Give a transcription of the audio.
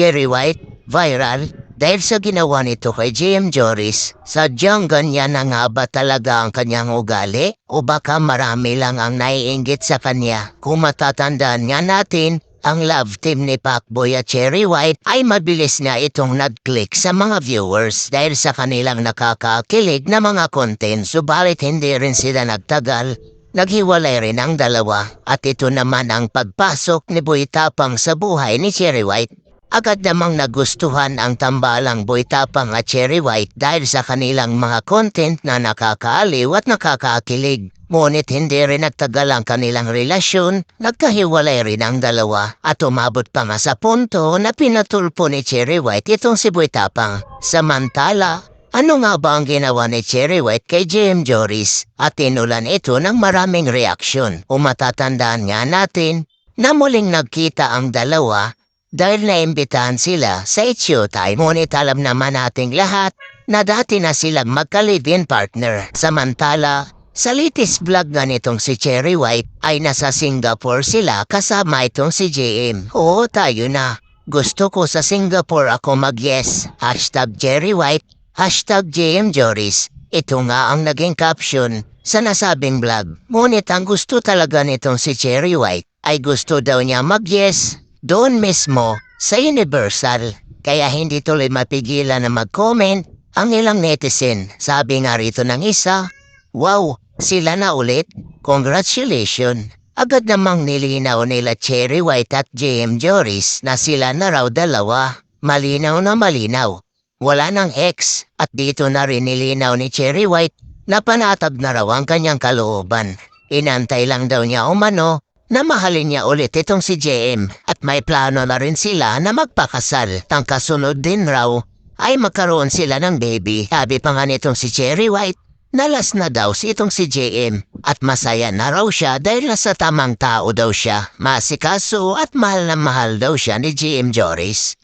Cherry White viral dahil sa ginawa nito kay JM Joris. Sadyang ganyan na nga ba talaga ang kanyang ugali? O baka marami lang ang naiinggit sa kanya? Kung matatandaan nga natin, ang love team ni Pacboy at Cherry White ay mabilis nga itong nag-click sa mga viewers dahil sa kanilang nakakakilig na mga content subalit hindi rin sila nagtagal. Naghiwalay rin ang dalawa at ito naman ang pagpasok ni Boy Tapang sa buhay ni Cherry White. Agad namang nagustuhan ang tambalang Boy Tapang at Cherry White dahil sa kanilang mga content na nakakaaliw at nakakakilig. Ngunit hindi rin nagtagal ang kanilang relasyon, nagkahiwalay rin ang dalawa at umabot pa nga sa punto na pinatulpo ni Cherry White itong si Boy Tapang. Samantala, ano nga ba ang ginawa ni Cherry White kay JM Joris at tinulan ito ng maraming reaksyon? Kung matatandaan nga natin na muling nagkita ang dalawa dahil naimbitahan sila sa Time. Ngunit alam naman nating lahat na dati na silang magka-live-in partner. Samantala, sa latest vlog nga nitong si Cherry White ay nasa Singapore sila kasama itong si JM. Oo, tayo na. Gusto ko sa Singapore ako mag-yes. Hashtag Cherry White, hashtag JM Joris. Ito nga ang naging caption sa nasabing vlog. Ngunit ang gusto talaga nitong si Cherry White ay gusto daw niya mag-yes doon mismo sa Universal. Kaya hindi tuloy mapigilan na mag-comment ang ilang netizen. Sabi nga rito ng isa, Wow, sila na ulit. Congratulations. Agad namang nilinaw nila Cherry White at JM Joris na sila na raw dalawa. Malinaw na malinaw. Wala nang ex at dito na rin nilinaw ni Cherry White na panatag na raw ang kanyang kalooban. Inantay lang daw niya umano na mahalin niya ulit itong si JM may plano na rin sila na magpakasal. Tang kasunod din raw ay magkaroon sila ng baby. Sabi pa nga nitong si Cherry White, nalas na daw si itong si JM at masaya na raw siya dahil nasa tamang tao daw siya. Masikaso at mahal na mahal daw siya ni JM Joris.